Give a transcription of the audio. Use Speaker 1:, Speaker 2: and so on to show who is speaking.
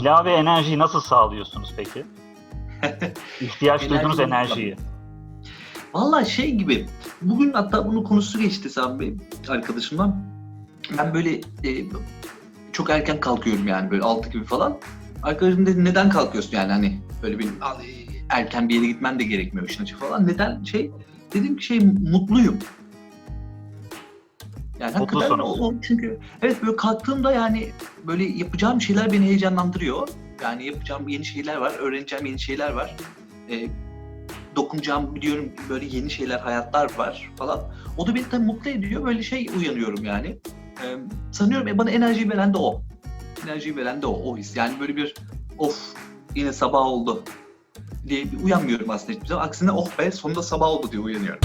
Speaker 1: İlave enerjiyi nasıl sağlıyorsunuz peki? İhtiyaç duyduğunuz enerjiyi.
Speaker 2: Valla şey gibi. Bugün hatta bunun konusu geçti Sami Bey arkadaşımla. Ben böyle e, çok erken kalkıyorum yani böyle 6 gibi falan. Arkadaşım dedi neden kalkıyorsun yani hani böyle bir "Al, e, erken bir yere gitmen de gerekmiyor işin falan. Neden şey? Dedim ki şey mutluyum. Yani hakikaten
Speaker 1: Mutlusunuz.
Speaker 2: o, o çünkü evet böyle kalktığımda yani böyle yapacağım şeyler beni heyecanlandırıyor. Yani yapacağım yeni şeyler var, öğreneceğim yeni şeyler var. E, dokunacağım biliyorum böyle yeni şeyler, hayatlar var falan. O da beni tabii mutlu ediyor. Böyle şey uyanıyorum yani. Ee, sanıyorum e, bana enerjiyi veren de o. Enerjiyi veren de o, o his. Yani böyle bir of yine sabah oldu diye bir uyanmıyorum aslında hiçbir zaman. Aksine oh be sonunda sabah oldu diye uyanıyorum.